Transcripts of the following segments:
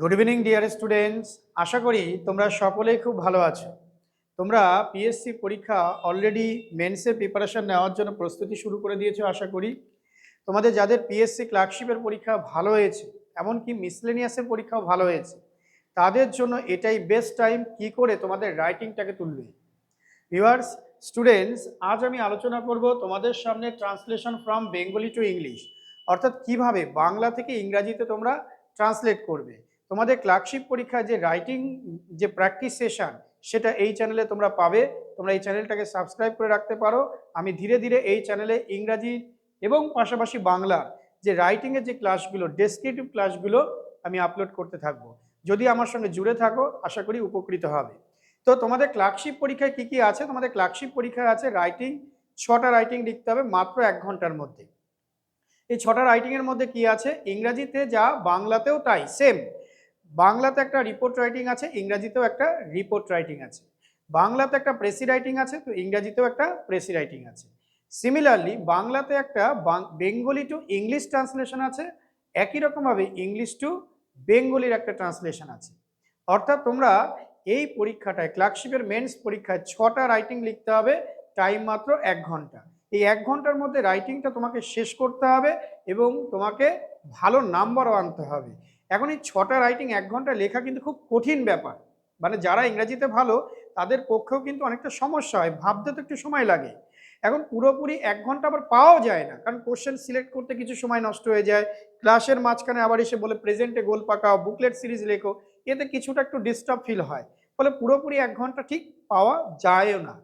Good evening dear students আশা করি তোমরা সকলেই খুব ভালো আছো। তোমরা পিএসসি পরীক্ষা অলরেডি মেন্সের প্রিপারেশন নেওয়ার জন্য প্রস্তুতি শুরু করে দিয়েছ, আশা করি। তোমাদের যাদের পিএসসি ক্লার্কশিপের পরীক্ষা ভালো হয়েছে, এমনকি মিসলেনিয়াসের পরীক্ষাও ভালো হয়েছে, তাদের জন্য এটাই বেস্ট টাইম কি করে তোমাদের রাইটিংটাকে তুলবে। ভিউয়ার্স স্টুডেন্টস আজ আমি আলোচনা করব তোমাদের সামনে translation from Bengali to English অর্থাৎ কীভাবে বাংলা থেকে ইংরাজিতে তোমরা ট্রান্সলেট করবে। তোমাদের ক্লার্কশিপ পরীক্ষায় যে রাইটিং যে প্র্যাকটিস সেশন সেটা এই চ্যানেলে তোমরা পাবে। তোমরা এই চ্যানেলটাকে সাবস্ক্রাইব করে রাখতে পারো। আমি ধীরে ধীরে এই চ্যানেলে ইংরাজি এবং পাশাপাশি বাংলা যে রাইটিংয়ের যে ক্লাসগুলো ডেসক্রিপটিভ ক্লাসগুলো আমি আপলোড করতে থাকব। যদি আমার সঙ্গে জুড়ে থাকো, আশা করি উপকৃত হবে। তো তোমাদের ক্লার্কশিপ পরীক্ষায় কি কি আছে? তোমাদের ক্লার্কশিপ পরীক্ষায় আছে রাইটিং ছটা রাইটিং লিখতে হবে মাত্র এক ঘণ্টার মধ্যে। এই ছটা রাইটিংয়ের মধ্যে কি আছে? ইংরাজিতে যা, বাংলাতেও তাই সেম বাংলাতে একটা রিপোর্ট রাইটিং আছে, ইংরাজিতেও একটা রিপোর্ট রাইটিং আছে। বাংলাতে একটা প্রেসি রাইটিং আছে, তো ইংরাজিতেও একটা প্রেসি রাইটিং আছে। সিমিলারলি বাংলাতে একটা বেঙ্গলি টু ইংলিশ ট্রান্সলেশন আছে, একই রকমভাবে ইংলিশ টু বেঙ্গলির একটা ট্রান্সলেশন আছে। অর্থাৎ তোমরা এই পরীক্ষাটায় ক্লার্কশিপের মেন্স পরীক্ষায় ছটা রাইটিং লিখতে হবে টাইম মাত্র এক ঘণ্টা। এই এক ঘণ্টার মধ্যে রাইটিংটা তোমাকে শেষ করতে হবে এবং তোমাকে ভালো নাম্বারও আনতে হবে। এখন এই ছটা রাইটিং এক ঘণ্টা লেখা কিন্তু খুব কঠিন ব্যাপার। মানে যারা ইংরেজিতে ভালো, তাদের পক্ষেও কিন্তু অনেকটা সমস্যা হয়, ভাবতে তো একটু সময় লাগে। এখন পুরোপুরি এক ঘণ্টা আবার পাওয়াও যায় না, কারণ কোশ্চেন সিলেক্ট করতে কিছু সময় নষ্ট হয়ে যায়। ক্লাসের মাঝখানে আবার এসে বলে প্রেজেন্টে গোল পাকাও বুকলেট সিরিজ লেখো। এতে কিছুটা একটু ডিস্টার্ব ফিল হয়। ফলে পুরোপুরি এক ঘণ্টা ঠিক পাওয়া যায়ও না।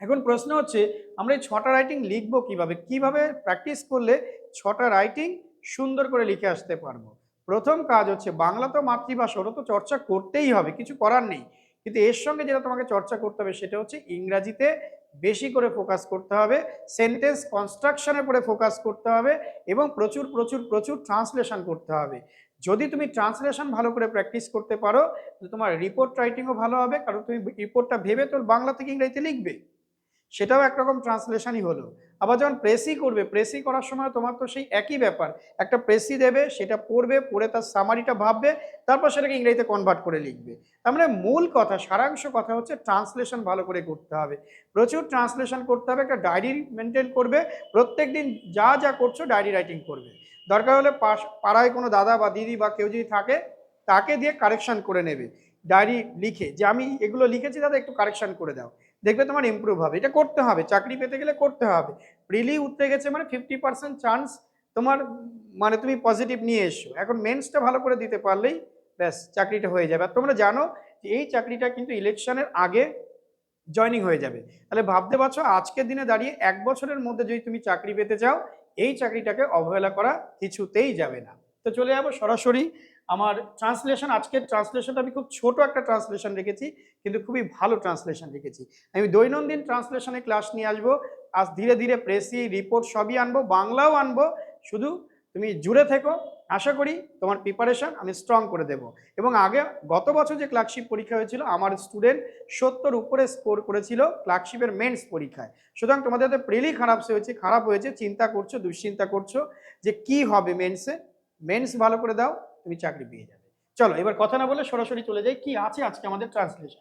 এখন প্রশ্ন হচ্ছে, আমরা এই ছটা রাইটিং লিখব কীভাবে? কীভাবে প্র্যাকটিস করলে ছটা রাইটিং সুন্দর করে লিখে আসতে পারব? প্রথম কাজ হচ্ছে বাংলা তো মাতৃভাষা ওটা তো চর্চা করতেই হবে, কিছু করার নেই। কিন্তু এর সঙ্গে যেটা তোমাকে চর্চা করতে হবে সেটা হচ্ছে ইংরাজিতে বেশি করে ফোকাস করতে হবে সেন্টেন্স কনস্ট্রাকশনের উপরে ফোকাস করতে হবে এবং প্রচুর প্রচুর প্রচুর ট্রান্সলেশন করতে হবে। যদি তুমি ট্রান্সলেশন ভালো করে প্র্যাকটিস করতে পারো, তোমার রিপোর্ট রাইটিংও ভালো হবে, কারণ তুমি রিপোর্টটা ভেবে তো বাংলা থেকে ইংরেজিতে লিখবে। সেটাও একরকম ট্রান্সলেশনই হলো। আবার যখন প্রেসি করবে প্রেসি করার সময় তোমার তো সেই একই ব্যাপার। একটা প্রেসি দেবে, সেটা পড়বে, পড়ে তার সামারিটা ভাববে, তারপর সেটাকে ইংরেজিতে কনভার্ট করে লিখবে। তার মানে মূল কথা, সারাংশ কথা হচ্ছে ট্রান্সলেশন ভালো করে করতে হবে। প্রচুর ট্রান্সলেশন করতে হবে, একটা ডায়েরি মেনটেন করবে প্রত্যেক দিন যা যা করছ ডায়েরি রাইটিং করবে। দরকার হলে পাশ, পাড়ায় কোনো দাদা বা দিদি বা কেউ যদি থাকে, তাকে দিয়ে কারেকশান করে নেবে। ডায়েরি লিখে, যে আমি এগুলো লিখেছি দাদা একটু কারেকশান করে দাও। দেখবে তোমার ইম্প্রুভ হবে। এটা করতে হবে, চাকরি পেতে গেলে করতে হবে। প্রিলি উঠতে গেছে মানে ফিফটি পার্সেন্ট চান্স তোমার মানে তুমি পজিটিভ নিয়ে এসো। এখন মেন্সটা ভালো করে দিতে পারলেই ব্যাস, চাকরিটা হয়ে যাবে। আর তোমরা জানো যে এই চাকরিটা কিন্তু ইলেকশনের আগে জয়নিং হয়ে যাবে। তাহলে ভাবতে পারছ আজকের দিনে দাঁড়িয়ে এক বছরের মধ্যে যদি তুমি চাকরি পেতে চাও, এই চাকরিটাকে অবহেলা করা কিছুতেই যাবে না। তো চলে যাব সরাসরি আমার ট্রান্সলেশন আজকের ট্রান্সলেশনটা আমি খুব ছোট একটা ট্রান্সলেশন রেখেছি, কিন্তু খুবই ভালো ট্রান্সলেশন রেখেছি। আমি দৈনন্দিন ট্রান্সলেশনে ক্লাস নিয়ে আসব, আজ ধীরে ধীরে প্রেসি রিপোর্ট সবই আনব, বাংলাও আনব, শুধু তুমি জুড়ে থেকো, আশা করি তোমার প্রিপারেশন আমি স্ট্রং করে দেব। এবং আগে গত বছর যে ক্লার্কশিপ পরীক্ষা হয়েছিল, আমার স্টুডেন্ট সত্তর উপরে স্কোর করেছিল ক্লার্কশিপের মেন্স পরীক্ষায়। সুতরাং তোমাদের তো প্রেলি খারাপ হয়েছে খারাপ হয়েছে, চিন্তা করছ, দুশ্চিন্তা করছ যে কি হবে মেন্সে মেন্স ভালো করে দাও তুমি চাকরি পেয়ে যাবে। চলো, এবার কথা না বলে সরাসরি চলে যাই। কি আছে আজকে আমাদের ট্রান্সলেশন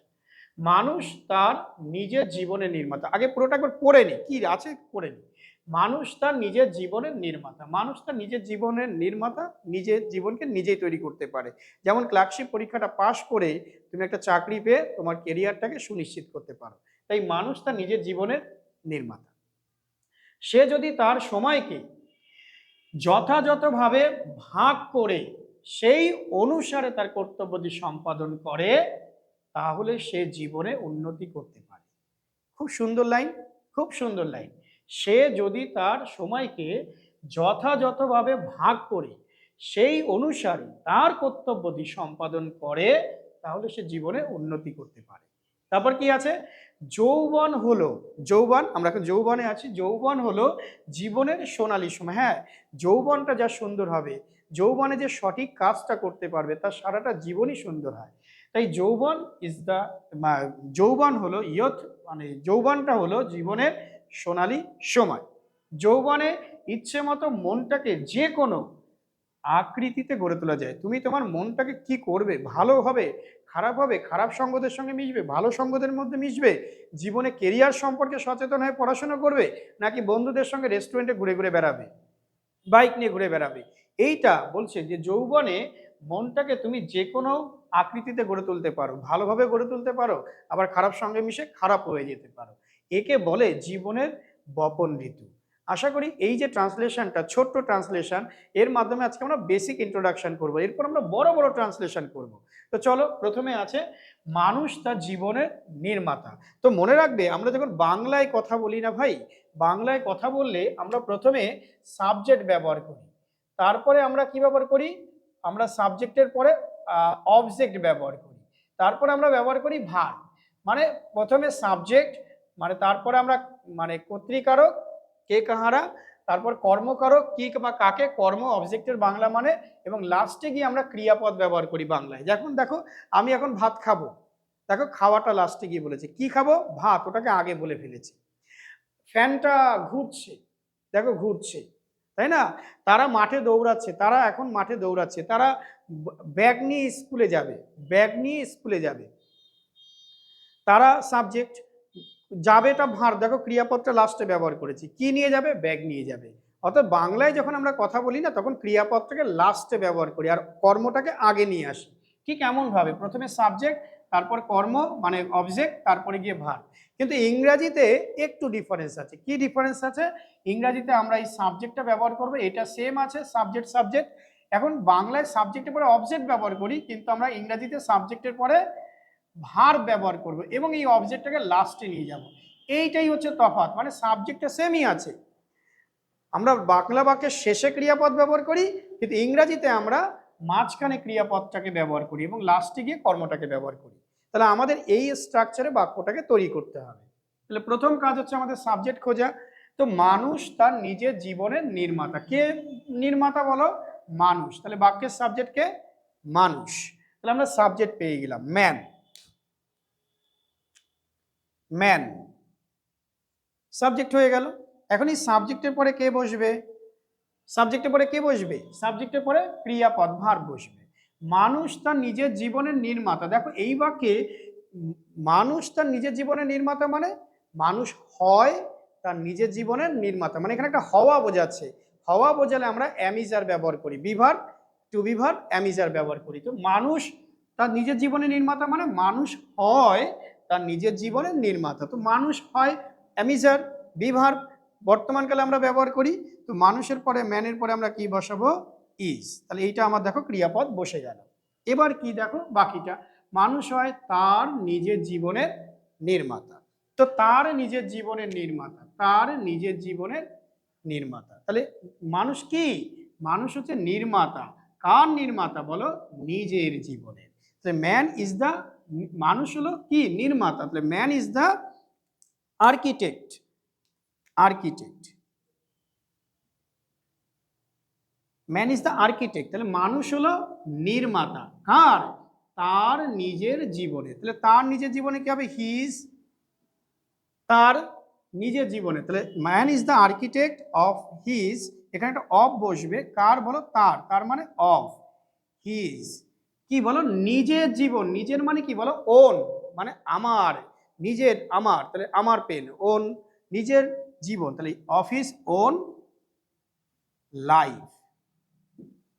মানুষ তার নিজের জীবনের নির্মাতা। আগে পুরোটা একবার পড়ে নি। কি আছে পড়ে নি? মানুষ তার নিজের জীবনের নির্মাতা। মানুষ তার নিজের জীবনের নির্মাতা নিজের জীবনকে নিজেই তৈরি করতে পারে। যেমন ক্লার্কশিপ পরীক্ষাটা পাশ করে তুমি একটা চাকরি পেয়ে তোমার কেরিয়ারটাকে সুনিশ্চিত করতে পারো। তাই মানুষ তার নিজের জীবনের নির্মাতা। সে যদি তার সময়কে যথাযথভাবে ভাগ করে সেই অনুসারে তার কর্তব্যটি সম্পাদন করে, তাহলে সে জীবনে উন্নতি করতে পারে। খুব সুন্দর লাইন, খুব সুন্দর লাইন। সে যদি তার সময়কে যথাযথভাবে ভাগ করে, সেই অনুসারে তার কর্তব্যটি সম্পাদন করে, তাহলে সে জীবনে উন্নতি করতে পারে। তারপর কি আছে? যৌবন হলো, যৌবন, আমরা এখন যৌবনে আছি, যৌবন হলো জীবনের সোনালী সময়। হ্যাঁ যৌবনটা যা সুন্দর হবে যৌবনে যে সঠিক কাজটা করতে পারবে তার সারাটা জীবনই সুন্দর হয়। তাই যৌবন ইজ দ্য যৌবন হলো ইয়থ মানে যৌবনটা হলো জীবনের সোনালী সময়। যৌবনে ইচ্ছে মতো মনটাকে যে কোনো আকৃতিতে গড়ে তোলা যায়। তুমি তোমার মনটাকে কি করবে? ভালো হবে, খারাপ হবে, খারাপ সঙ্গদের সঙ্গে মিশবে, ভালো সঙ্গদের মধ্যে মিশবে, জীবনে কেরিয়ার সম্পর্কে সচেতন হয়ে পড়াশোনা করবে, নাকি বন্ধুদের সঙ্গে রেস্টুরেন্টে ঘুরে ঘুরে বেড়াবে বাইক নিয়ে ঘুরে বেড়াবে? এইটা বলছে যে যৌবনে মনটাকে তুমি যে কোনো আকৃতিতে গড়ে তুলতে পারো, ভালোভাবে গড়ে তুলতে পারো, আবার খারাপ সঙ্গে মিশে খারাপ হয়ে যেতে পারো। একে বলে জীবনের বপন ঋতু। আশা করি এই যে ট্রান্সলেশনটা, ছোট্ট ট্রান্সলেশন, এর মাধ্যমে আজকে আমরা বেসিক ইন্ট্রোডাকশন করব, এরপর আমরা বড় বড় ট্রান্সলেশন করব। তো চলো, প্রথমে আছে মানুষ তার জীবনের নির্মাতা। তো মনে রাখবে, আমরা যখন বাংলায় কথা বলি না ভাই, বাংলায় কথা বললে আমরা প্রথমে সাবজেক্ট ব্যবহার করি। তারপরে আমরা কি ব্যবহার করি? আমরা সাবজেক্টের পরে অবজেক্ট ব্যবহার করি। তারপরে আমরা ব্যবহার করি ভার। মানে প্রথমে সাবজেক্ট মানে তারপরে আমরা মানে কর্তৃকারক কে কাহারা, তারপর কর্মকারক, কি বা কাকে, কর্ম অবজেক্টের বাংলা মানে এবং লাস্টে গিয়ে আমরা ক্রিয়াপদ ব্যবহার করি বাংলায়। যখন দেখো, আমি এখন ভাত খাব। দেখো, খাওয়াটা লাস্টে গিয়ে বলেছে। কি খাব? ভাত, ওটাকে আগে বলে ফেলেছি। ফ্যানটা ঘুরছে। দেখো, ঘুরছে। তাই না? তারা মাঠে দৌড়াচ্ছে, তারা এখন মাঠে দৌড়াচ্ছে, তারা ব্যাগ নিয়ে স্কুলে যাবে, ব্যাগ নিয়ে স্কুলে যাবে। তারা সাবজেক্ট যাবেটা ভার দেখো ক্রিয়াপদটা লাস্টে ব্যবহার করেছি। কি নিয়ে যাবে? ব্যাগ নিয়ে যাবে। অর্থাৎ বাংলায় যখন আমরা কথা বলি না, তখন ক্রিয়াপদটাকে লাস্টে ব্যবহার করি, আর কর্মটাকে আগে নিয়ে আসি। ঠিক এমনভাবে প্রথমে সাবজেক্ট তারপর কর্ম মানে অবজেক্ট তারপরে গিয়ে ভার কিন্তু ইংরাজিতে একটু ডিফারেন্স আছে। কি ডিফারেন্স আছে? ইংরাজিতে আমরা এই সাবজেক্টটা ব্যবহার করব, এটা সেম আছে সাবজেক্ট সাবজেক্ট এখন বাংলায় সাবজেক্টের পরে অবজেক্ট ব্যবহার করি, কিন্তু আমরা ইংরাজিতে সাবজেক্টের পরে ভার ব্যবহার করব এবং এই অবজেক্টটাকে লাস্টে নিয়ে যাব। এইটাই হচ্ছে তফাৎ মানে সাবজেক্টটা সেমই আছে। আমরা বাংলা বাক্যের শেষে ক্রিয়াপদ ব্যবহার করি, কিন্তু ইংরাজিতে আমরা মাঝখানে ক্রিয়াপদটাকে ব্যবহার করি এবং লাস্টে গিয়ে কর্মটাকে ব্যবহার করি। তাহলে আমাদের এই স্ট্রাকচারে বাক্যটাকে তৈরি করতে হবে। তাহলে প্রথম কাজ হচ্ছে আমাদের সাবজেক্ট খোঁজা। তো মানুষ তার নিজের জীবনের নির্মাতা। কে নির্মাতা বলো? মানুষ। তাহলে বাক্যের সাবজেক্ট কে? মানুষ। তাহলে আমরা সাবজেক্ট পেয়ে গেলাম। ম্যান ম্যান সাবজেক্ট হয়ে গেল। এখন এই সাবজেক্টের পরে কে বসবে? সাবজেক্টের পরে কে বসবে? সাবজেক্টের পরে ক্রিয়াপদ ভার বসবে। মানুষ তার নিজের জীবনের নির্মাতা। দেখো, এই বাক্যে মানুষ তার নিজের জীবনের নির্মাতা মানে মানুষ হয় তার নিজের জীবনের নির্মাতা। মানে এখানে একটা হওয়া বোঝাচ্ছে। হওয়া বোঝালে আমরা অ্যামিজার ব্যবহার করি। বিভার টু বিভার অ্যামিজার ব্যবহার করি। তো মানুষ তার নিজের জীবনের নির্মাতা মানে মানুষ হয় তার নিজের জীবনের নির্মাতা। তো মানুষ হয় অ্যামিজার বিভার বর্তমানকালে আমরা ব্যবহার করি তো মানুষের পরে, ম্যানের পরে আমরা কি বসাবো? ইজ। তাহলে এইটা আমার দেখো ক্রিয়াপদ বসে গেল। এবার কি দেখো? বাকিটা। মানুষ হয় তার নিজের জীবনের নির্মাতা। তো তার নিজের জীবনের নির্মাতা। তার নিজের জীবনের নির্মাতা। তাহলে মানুষ কি? মানুষ হচ্ছে নির্মাতা। কার নির্মাতা বলো? নিজের জীবনের তাহলে ম্যান ইজ দ্য মানুষ হলো কি? নির্মাতা। তাহলে man is the architect. Architect. Man is the architect তাহলে মানুষ হলো নির্মাতা। কার? তার নিজের জীবনে। তাহলে তার নিজের জীবনে কি হবে? হিজ তার নিজের জীবনে। তাহলে man is the architect of his এখানে একটা অফ বসবে। কার বলো? তার। তার মানে অফ হিজ কি বলো? নিজের জীবন। নিজের মানে কি বলো? ওন মানে আমার। নিজের আমার। তাহলে আমার পেন ওন নিজের জীবন। তাহলে অফিস ওন লাইফ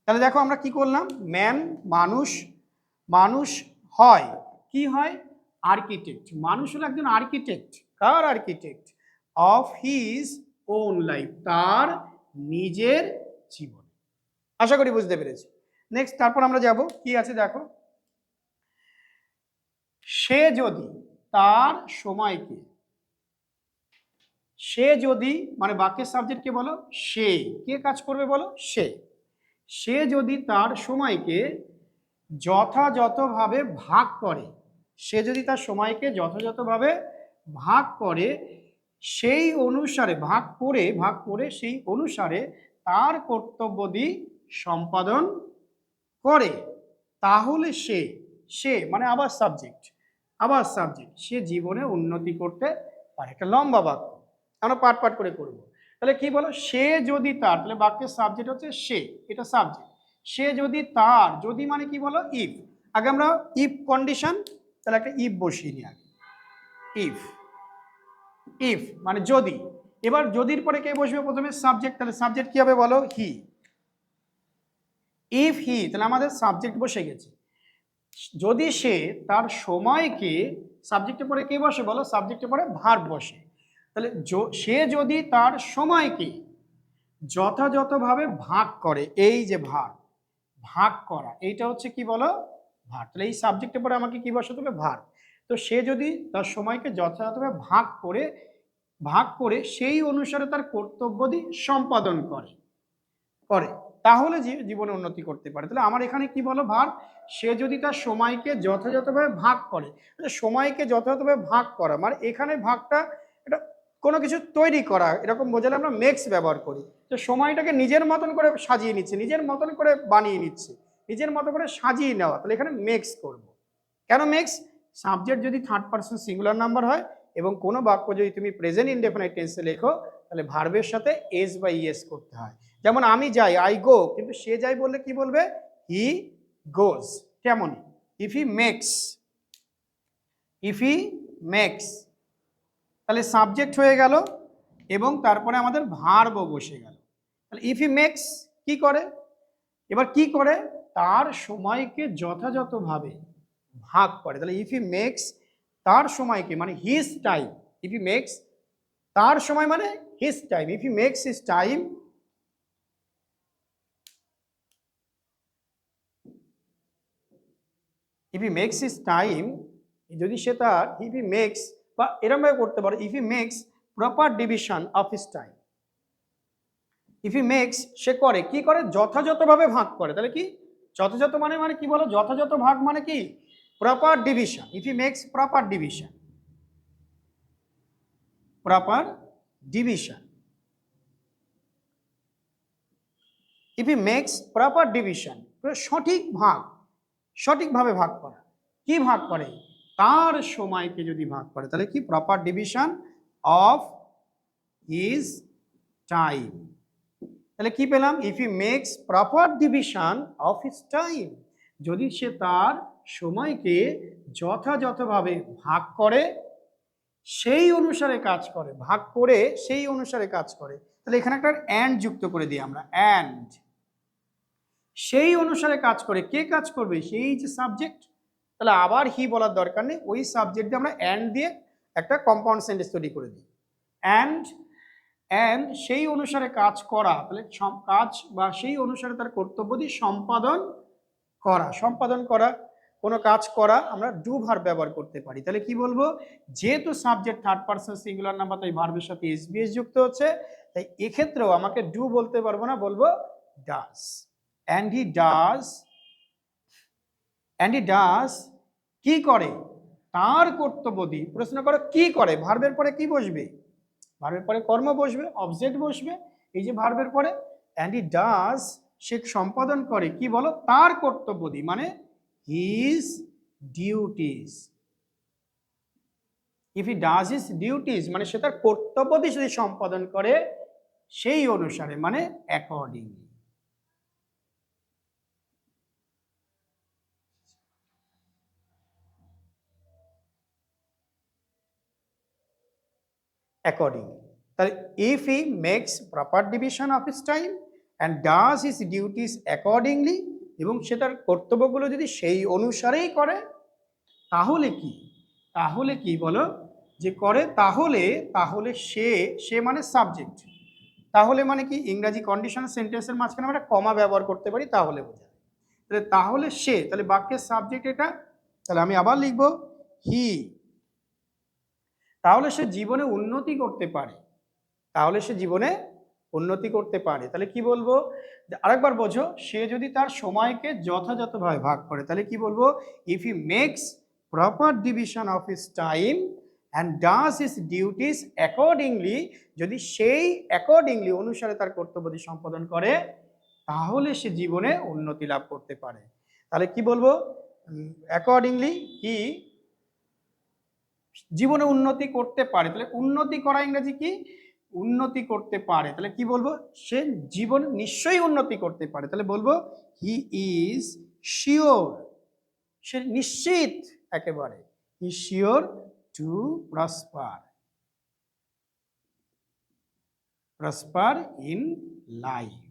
তাহলে দেখো আমরা কি করলাম? ম্যান মানুষ মানুষ হয়। কি হয়? আর্কিটেক্ট মানুষ হলো একজন architect car architect of his own life তার নিজের জীবন। আশা করি বুঝতে পেরেছি। নেক্সট তারপর আমরা যাব। কি আছে দেখো? সে যদি তার সময়কে, সে যদি মানে বাক্যের সাবজেক্টকে বলো? সে। কে কাজ করবে বলো? সে। সে যদি তার সময়কে যথাযথভাবে ভাগ করে, সে যদি তার সময়কে যথাযথভাবে ভাগ করে, সেই অনুসারে, ভাগ করে ভাগ করে সেই অনুসারে তার কর্তব্যদি সম্পাদন করে, তাহলে সে সে মানে আবার সাবজেক্ট আবার সাবজেক্ট সে জীবনে উন্নতি করতে পারে। একটা লম্বা বাক্য। আমরা পাট পাট করে করব তাহলে কি বলো? সে যদি তার, তাহলে বাক্যের সাবজেক্ট হচ্ছে সে, এটা সাবজেক্ট সে যদি তার, যদি মানে কি বলো? ইফ আগে আমরা ইফ কন্ডিশন তাহলে একটা ইফ বসিয়ে নিই আগে। ইফ ইফ মানে যদি। এবার যদির পরে কে বসবে প্রথমে? সাবজেক্ট তাহলে সাবজেক্ট কি হবে বলো? হি ইফ হি তাহলে আমাদের সাবজেক্ট বসে গেছে। যদি সে তার সময়কে সাবজেক্টের পরে কে বসে বলো? সাবজেক্টের পরে ভার বসে। তাহলে সে যদি তার সময়কে যথাযথভাবে ভাগ করে, এই যে ভাগ ভাগ করা, এইটা হচ্ছে কি বলো? ভার। তাহলে এই সাবজেক্টের পরে আমাকে কি বসাতে হবে? ভাগ তো সে যদি তার সময়কে যথাযথভাবে ভাগ করে ভাগ করে সেই অনুসারে তার কর্তব্যদি সম্পাদন করে করে, তাহলে জীবনে উন্নতি করতে পারে। তাহলে আমার এখানে কি বলো? ভার, সে যদি তার সময়কে যথাযথভাবে ভাগ করে সময়কে যথাযথভাবে ভাগ করা মানে এখানে ভাগটা কোনো কিছু তৈরি করা, এরকম বোঝালে আমরা মেক্স ব্যবহার করি। তো সময়টাকে নিজের মতন করে সাজিয়ে নিচ্ছে, নিজের মতন করে বানিয়ে নিচ্ছে, নিজের মতো করে সাজিয়ে নেওয়া। তাহলে এখানে মেক্স করব। কেন মেক্স সাবজেক্ট যদি থার্ড পার্সন সিঙ্গুলার নাম্বার হয় এবং কোনো বাক্য যদি তুমি প্রেজেন্ট ইনডেফিনাইট টেন্সে লেখো, তাহলে ভার্বের সাথে এস বা ইএস করতে হয়। যেমন আমি যাই আই গো কিন্তু সে যাই বললে কি বলবে? হি গোজ কেমন if he makes if he makes তাহলে সাবজেক্ট হয়ে গেল এবং তারপরে আমাদের ভার্বও বসে গেল। তাহলে ইফ ই মেক্স কি করে? এবার কি করে? তার সময়কে যথাযথভাবে ভাগ করে। তাহলে ইফ ই মেক্স তার সময়কে মানে his time if he makes তার সময় মানে his time if he makes his time if he makes his time যদি সে তার ইফ ই মেক্স বা এরমভাবে করতে পারো if he makes proper division of his time if he makes সে করে, কি করে? যথাযথভাবে ভাগ করে। তাহলে কি? যথাযথ মানে মানে কি বলো? যথাযথ ভাগ মানে কি? Proper division if he makes proper division proper division if he makes proper division সঠিক ভাগ, সঠিকভাবে ভাগ করা। কি ভাগ করে? তার সময়কে যদি ভাগ করে, তাহলে কি? Proper division of his time তাহলে কি পেলাম? If he makes proper division of his time যদি সে তার সময়কে যথাযথভাবে ভাগ করে, সেই অনুসারে কাজ করে, ভাগ করে সেই অনুসারে কাজ করে, তাহলে এখানে একটা অ্যান্ড যুক্ত করে দিই আমরা। অ্যান্ড সেই অনুসারে কাজ করে, কে কাজ করবে? সেই যে সাবজেক্ট তাহলে আবার হি বলার দরকার নেই, ওই সাবজেক্ট আমরা অ্যান্ড দিয়ে একটা কম্পাউন্ড সেন্টেন্স তৈরি করে দিই। অ্যান্ড অ্যান্ড সেই অনুসারে কাজ করা, তাহলে কাজ বা সেই অনুসারে তার কর্তব্য দিয়ে সম্পাদন করা। সম্পাদন করা, কোনো কাজ করা, আমরা ডু ভার ব্যবহার করতে পারি। তাহলে কি বলব? যেহেতু subject third person singular number তাই ভার্বের সাথে এসবিএস যুক্ত হচ্ছে, তাই এক্ষেত্রেও আমাকে ডু বলতে পারব না, বলব does and he does and does কি করে? তার কর্তব্য দিয়ে। প্রশ্ন করো, কি করে? ভার্বের পরে কি বসবে? ভার্বের পরে কর্ম বসবে অবজেক্ট বসবে, এই যে ভার্বের পরে। অ্যান্ড ডাস সে সম্পাদন করে, কি বলো? তার কর্তব্য দিয়ে মানে his duties if he does his duties মানে সে তার কর্তব্য দিয়ে যদি সম্পাদন করে, সেই অনুসারে মানে অ্যাকর্ডিংলি accordingly. তাহলে if he makes proper division of his time and does his duties accordingly এবং সে তার কর্তব্যগুলো যদি সেই অনুসারেই করে, তাহলে কি? তাহলে কি বলো? যে করে তাহলে তাহলে সে সে মানে সাবজেক্ট তাহলে মানে কি? ইংরাজি কন্ডিশন সেন্টেন্সের মাঝখানে আমরা কমা ব্যবহার করতে পারি, তাহলে বোঝায় তাহলে তাহলে সে, তাহলে বাক্যের সাবজেক্ট এটা, তাহলে আমি আবার লিখব হি তাহলে সে জীবনে উন্নতি করতে পারে। তাহলে সে জীবনে উন্নতি করতে পারে। তাহলে কি বলব? আরেকবার বোঝো, সে যদি তার সময়কে যথাযথভাবে ভাগ করে, তাহলে কি বলব? If he makes proper division of his time and does his duties accordingly যদি সেই অ্যাকর্ডিংলি অনুসারে তার কর্তব্যটি সম্পাদন করে, তাহলে সে জীবনে উন্নতি লাভ করতে পারে। তাহলে কি বলব? অ্যাকর্ডিংলি হি জীবনে উন্নতি করতে পারে। তাহলে উন্নতি করা ইংরেজি কি? উন্নতি করতে পারে। তাহলে কি বলব? সে জীবন নিশ্চয়ই উন্নতি করতে পারে। তাহলে বলব হি ইজ শিওর সে নিশ্চিত একেবারে। He sure to prosper prosper in life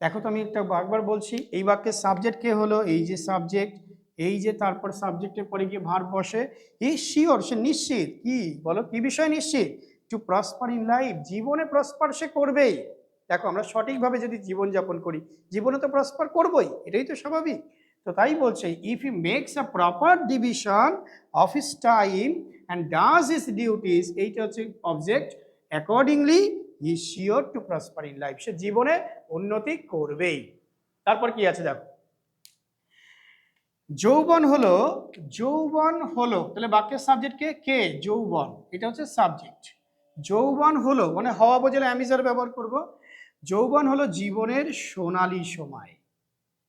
দেখো তো আমি একটা বারবার বলছি, এই বাক্যের সাবজেক্ট কে হলো? এই যে সাবজেক্ট এই যে তারপর সাবজেক্টের পরে গিয়ে ভার বসে ই শিওর, সে নিশ্চিত। কি? বলো, কি বিষয় নিশ্চিত? টু প্রসপার ইন লাইফ জীবনে প্রসপার সে করবেই। দেখো, আমরা সঠিকভাবে যদি জীবনযাপন করি, জীবনে তো প্রসপার করবই, এটাই তো স্বাভাবিক। তো তাই বলছে if he makes a proper division of his time and does his duties এইটা হচ্ছে object accordingly he sure to prosper in life সে জীবনে উন্নতি করবেই। তারপর কি আছে দেখো? যৌবন হলো যৌবন হলো, তাহলে বাক্যের সাবজেক্ট কে? যৌবন। এটা হচ্ছে সাবজেক্ট যৌবন হলো মানে হওয়া বোঝালে অ্যামিজার ব্যবহার করব। যৌবন হলো জীবনের সোনালী সময়।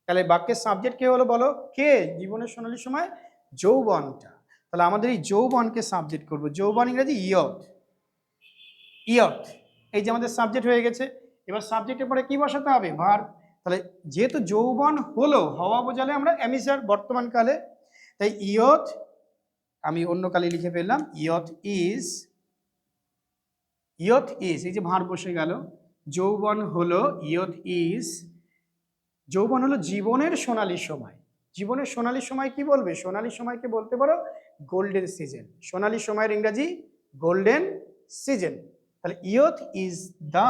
তাহলে বাক্যের সাবজেক্ট কে হলো বলো? কে? জীবনের সোনালী সময়? যৌবনটা। তাহলে আমাদের এই যৌবনকে সাবজেক্ট করব। যৌবন ইংরেজি ইয়ত। ইয়ত। এই যে আমাদের সাবজেক্ট হয়ে গেছে, এবার সাবজেক্টের পরে কি বসাতে হবে? ভার তাহলে যেহেতু যৌবন হলো, হওয়া বোঝালে আমরা অ্যামিসার বর্তমান কালে। তাই ইয়ত, আমি অন্য কালে লিখে ফেললাম, ইয়ত ইজ ইয়ত ইজ, এই যে ভার বসে গেল, যৌবন হলো, ইয়ত ইজ, যৌবন হলো জীবনের সোনালী সময়। জীবনের সোনালী সময় কি বলবে? সোনালী সময়কে বলতে পারো গোল্ডেন সিজন সোনালী সময়ের ইংরাজি গোল্ডেন সিজন তাহলে youth is the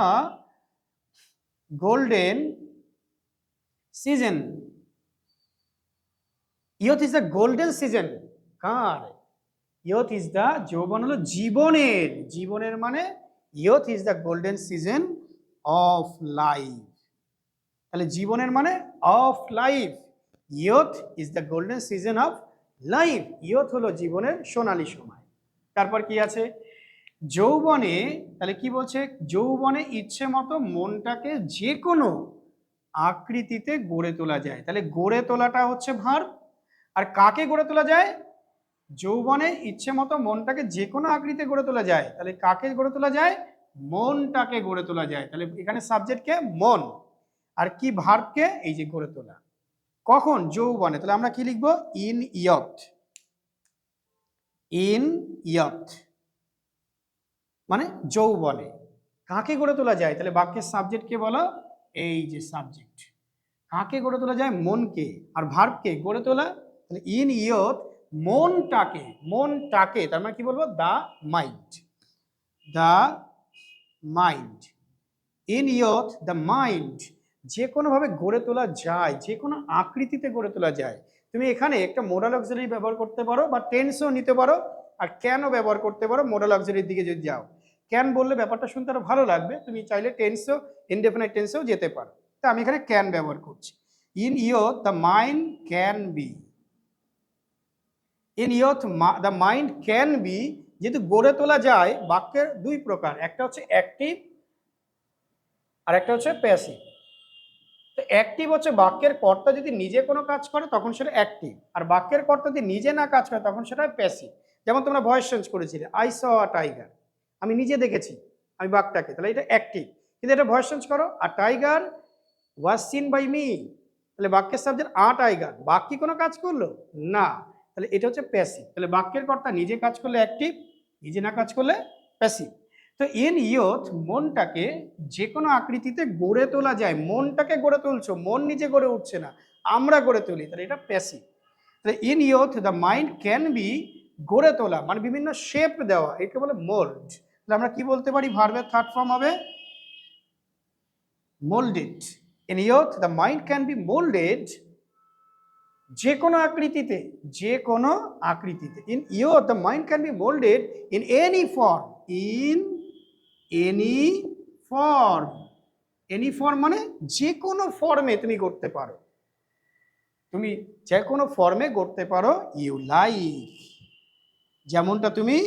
golden season youth is the golden season car youth is the যৌবন হলো জীবনের জীবনের মানে youth is the golden season of life তাহলে জীবনের মানে of life youth is the golden season of life youth হলো জীবনের সোনালী সময় তারপর কি আছে যৌবনে তাহলে কি বলছে যৌবনে ইচ্ছে মতো মনটাকে যে কোনো আকৃতিতে গড়ে তোলা যায়। তাহলে গড়ে তোলাটা হচ্ছে ভার। আর কাকে গড়ে তোলা যায়? যৌবনে ইচ্ছে মতো মনটাকে যে কোনো আকৃতিতে গড়ে তোলা যায়। তাহলে কাকে গড়ে তোলা যায়? মনটাকে গড়ে তোলা যায়। তাহলে এখানে সাবজেক্টকে মন। আর কি ভার্বকে? এই যে গড়ে তোলা। কখন? যৌবনে। তাহলে আমরা কি লিখব? ইন ইয়ত। ইন ইয়ত। মানে যৌবনে। কাকে গড়ে তোলা যায়? তাহলে বাক্যের সাবজেক্টকে বলো? এই যে সাবজেক্ট কাকে গড়ে তোলা যায়? মনকে। আর ভার্বকে গড়ে তোলা? তাহলে ইন ইয়ত মনটাকে মনটাকে, তার মানে কি বলব? The mind the mind in youth the mind যে কোনোভাবে গড়ে তোলা যায়, যে কোনো আকৃতিতে গড়ে তোলা যায়। তুমি এখানে একটা মোডাল অক্সিলারি ব্যবহার করতে পারো বা টেন্সও নিতে পারো, আর কেন ব্যবহার করতে পারো? মোডাল অক্সিলারির দিকে যদি যাও। ক্যান বললে ব্যাপারটা শুনতে আরও ভালো লাগবে। তুমি চাইলে টেন্সও ইনডেফিনাইট টেন্সেও যেতে পারো। তা আমি এখানে ক্যান ব্যবহার করছি। In youth the mind can be in youth the mind can be যেহেতু গড়ে তোলা যায়, বাক্যের দুই প্রকার। একটা হচ্ছে অ্যাক্টিভ আর একটা হচ্ছে প্যাসিভ তো অ্যাক্টিভ হচ্ছে বাক্যের কর্তা যদি নিজে কোনো কাজ করে, তখন সেটা অ্যাক্টিভ আর বাক্যের কর্তা যদি নিজে না কাজ করে, তখন সেটা প্যাসিভ যেমন তোমরা ভয়েস চেঞ্জ করেছিলে আই স আ টাইগার আমি নিজে দেখেছি, আমি বাঘটাকে, তাহলে এটা অ্যাক্টিভ কিন্তু এটা ভয়েস চেঞ্জ করো, আর tiger was seen by me তাহলে বাক্যের সাবজেক্ট আ টাইগার বাক কি কোনো কাজ করল? না। তাহলে এটা হচ্ছে প্যাসিভ তাহলে বাক্যের কর্তা নিজে কাজ করলে অ্যাক্টিভ নিজে না কাজ করলে প্যাসিভ তো এন ইয়থ মনটাকে যে কোনো আকৃতিতে গড়ে তোলা যায়, মনটাকে গড়ে তুলছো, মন নিজে গড়ে উঠছে না, আমরা গড়ে তুলি, তাহলে এটা প্যাসিভ তাহলে in youth the mind can be গড়ে তোলা মানে বিভিন্ন শেপ দেওয়া, একে বলে মোল্ড তাহলে আমরা কি বলতে পারি? ভার্বের থার্ড ফর্ম হবে moulded in youth the mind can be moulded যে কোনো আকৃতিতে, যে কোনো আকৃতিতে. In your the mind can be moulded in any form in any form any form মানে যে কোনো ফর্মে তুমি করতে পারো। তুমি যে কোনো ফর্মে করতে পারো ইউ লাইক যেমনটা তুমি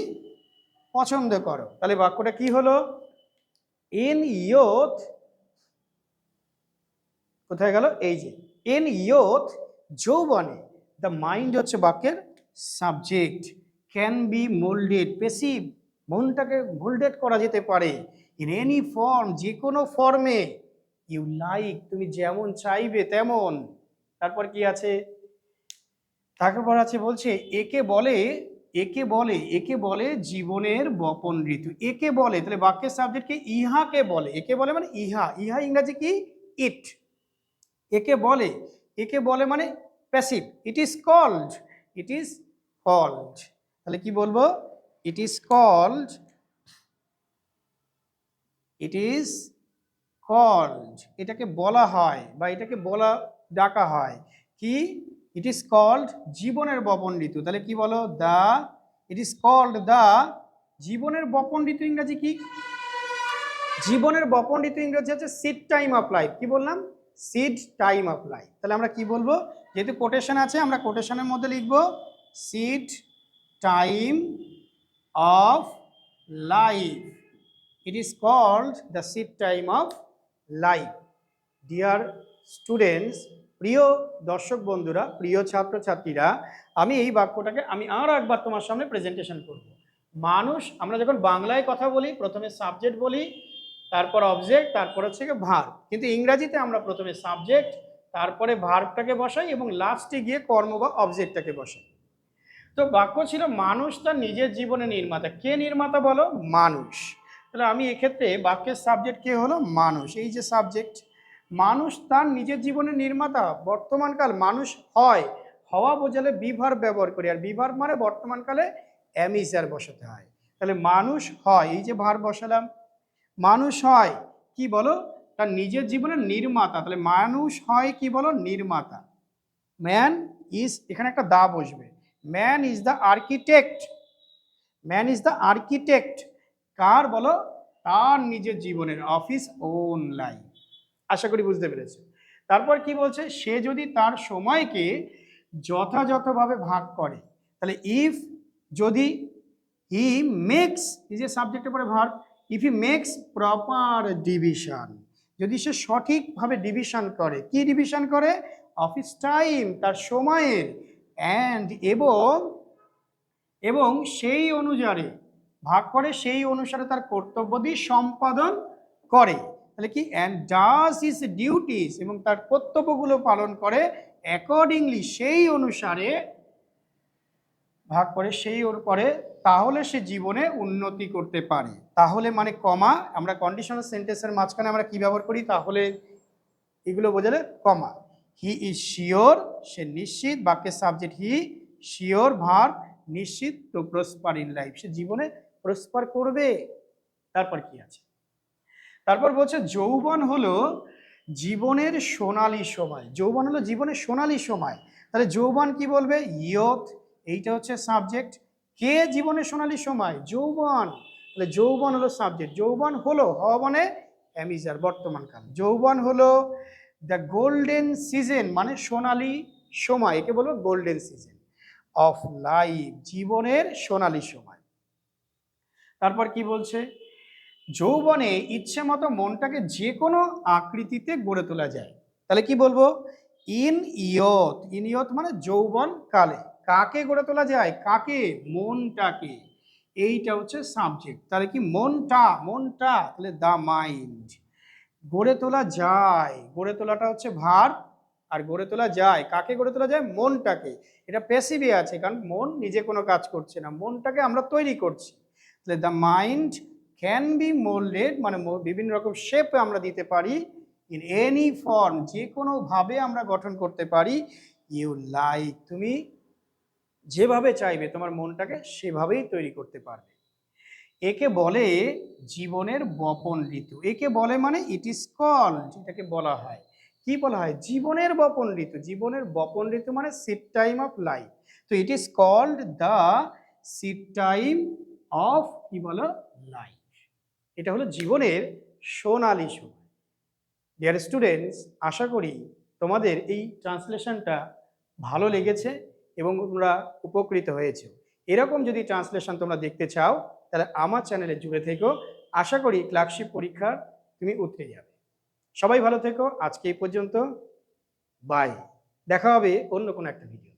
পছন্দ করো। তাহলে বাক্যটা কি হলো? ইন ইয়থ কোথায় গেল? এই যে ইন ইয়থ যৌবনে। দ্য মাইন্ড হচ্ছে বাক্যের subject can be moulded passive মনটাকে মোল্ডেড করা যেতে পারে। ইন এনি ফর্ম যে কোনো ফর্মে ইউ লাইক তুমি যেমন চাইবে তেমন। তারপর কি আছে? তারপর আছে বলছে, একে বলে একে বলে একে বলে জীবনের বপন ঋতু। একে বলে, তাহলে বাক্যের সাবজেক্টকে ইহাকে বলে। একে বলে মানে ইহা। ইহা ইংরাজি কি? ইট একে বলে একে বলে মানে passive it is called it is called তাহলে কি বলব? It is called it is called এটাকে বলা হয় বা এটাকে বলা, ডাকা হয়। কি? ইট ইজ কল্ড জীবনের বপন ঋতু। তাহলে কি বলো? দা ইট ইজ কল্ড দা জীবনের বপন ঋতু ইংরাজি কি? জীবনের বপন ঋতু ইংরেজি হচ্ছে সিড টাইম অফ লাইফ কি বললাম? সিড টাইম অফ লাইফ তাহলে আমরা কি বলব? যেহেতু কোটেশন আছে, আমরা কোটেশনের মধ্যে লিখব seed time of life it is called the seed time of life dear students প্রিয় দর্শক বন্ধুরা, প্রিয় ছাত্রছাত্রীরা, আমি এই বাক্যটাকে, আমি আর একবার তোমার সামনে প্রেজেন্টেশন করব। মানুষ, আমরা যখন বাংলায় কথা বলি, প্রথমে সাবজেক্ট বলি, তারপর অবজেক্ট তারপর হচ্ছে গিয়ে ভার কিন্তু ইংরাজিতে আমরা প্রথমে সাবজেক্ট তারপরে ভার্বটাকে বসাই এবং লাস্টে গিয়ে কর্ম বা অবজেক্টটাকে বসাই। তো বাক্য ছিল, মানুষ তার নিজের জীবনে নির্মাতা। কে নির্মাতা বলো? মানুষ। তাহলে আমি এক্ষেত্রে বাক্যের সাবজেক্ট কে হলো? মানুষ। এই যে সাবজেক্ট মানুষ তার নিজের জীবনের নির্মাতা। বর্তমানকাল মানুষ হয়, হওয়া বোঝালে বিভার ব্যবহার করি। আর বিভার মানে বর্তমানকালে অ্যামিসার বসাতে হয়। তাহলে মানুষ হয়, এই যে ভার বসালাম, মানুষ হয়, কি বলো? তার নিজের জীবনের নির্মাতা। তাহলে মানুষ হয় কি বলো? নির্মাতা। ম্যান ইজ এখানে একটা দা বসবে। Man is the architect man is the architect কার বলো? তার নিজের জীবনের অফিস ওন লাইফ আশা করি বুঝতে পেরেছে। তারপর কি বলছে? সে যদি তার সময়কে যথাযথভাবে ভাগ করে, তাহলে ইফ যদি হি মেক্স এই যে সাবজেক্টের পরে verb if he makes proper division যদি সে সঠিকভাবে ডিভিশন করে, কি ডিভিশন করে? অফিস টাইম তার সময়ের অ্যান্ড এবং এবং সেই অনুযায়ী ভাগ করে সেই অনুসারে তার কর্তব্যদি সম্পাদন করে। তাহলে কি? অ্যান্ড ডাস ইস ডিউটিস এবং তার কর্তব্যগুলো পালন করে অ্যাকর্ডিংলি সেই অনুসারে ভাগ করে সেই ওর করে, তাহলে সে জীবনে উন্নতি করতে পারে। তাহলে মানে কমা, আমরা কন্ডিশনাল সেন্টেন্সের মাঝখানে আমরা কি ব্যবহার করি? তাহলে এগুলো বোঝালে কমা। হি ইজ শিওর সে নিশ্চিত বাক্যের সাবজেক্ট হি শিওর ভার, নিশ্চিত টু প্রসপার ইন লাইফ সে জীবনে প্রসপার করবে। তারপর কি আছে? তারপর বলছে, যৌবন হলো জীবনের সোনালী সময়। যৌবন হলো জীবনের সোনালী সময়। তাহলে যৌবন কি বলবে? ইয়থ এইটা হচ্ছে সাবজেক্ট কে জীবনের সোনালী সময়? যৌবন। তাহলে যৌবন হলো সাবজেক্ট যৌবন হলো, হওয়া মানে অ্যামিজার বর্তমানকাল যৌবন হলো দ্য গোল্ডেন সিজন মানে সোনালী সময়। একে বলব গোল্ডেন সিজন অফ লাইফ জীবনের সোনালী সময়। তারপর কি বলছে? যৌবনে ইচ্ছে মতো মনটাকে যে কোনো আকৃতিতে গড়ে তোলা যায়। তাহলে কি বলব? ইন ইয়ত ইন ইয়ত মানে যৌবন কালে। কাকে গড়ে তোলা যায়? কাকে? মনটাকে। এইটা হচ্ছে সাবজেক্ট তাহলে কি মনটা? মনটা, তাহলে দ্য মাইন্ড গড়ে তোলা যায়। গড়ে তোলাটা হচ্ছে ভার, আর গড়ে তোলা যায়। কাকে গড়ে তোলা যায়? মনটাকে। এটা প্যাসিভে আছে, কারণ মন নিজে কোনো কাজ করছে না। মনটাকে আমরা তৈরি করছি। তাহলে the mind can be moulded মানে বিভিন্ন রকম শেপ আমরা দিতে পারি ইন এনি ফর্ম যে কোনোভাবে আমরা গঠন করতে পারি ইউ লাইক তুমি যেভাবে চাইবে, তোমার মনটাকে সেভাবেই তৈরি করতে পারবে। একে বলে জীবনের বপন ঋতু। একে বলে মানে ইট ইজ কল যেটাকে বলা হয়। কি বলা হয়? জীবনের বপন ঋতু। জীবনের বপন ঋতু মানে সিট টাইম অফ লাইফ তো it is called the seed time of কি বলো? লাইফ এটা হলো জীবনের সোনালি সময়। ডিয়ার স্টুডেন্টস আশা করি তোমাদের এই ট্রান্সলেশনটা ভালো লেগেছে এবং তোমরা উপকৃত হয়েছে। এরকম যদি ট্রান্সলেশন তোমরা দেখতে চাও, তাহলে আমার চ্যানেলে জুড়ে থেকো। আশা করি ক্লার্কশিপ পরীক্ষার তুমি উতরে যাবে। সবাই ভালো থেকো। আজকে এই পর্যন্ত। বাই দেখা হবে অন্য কোনো একটা ভিডিও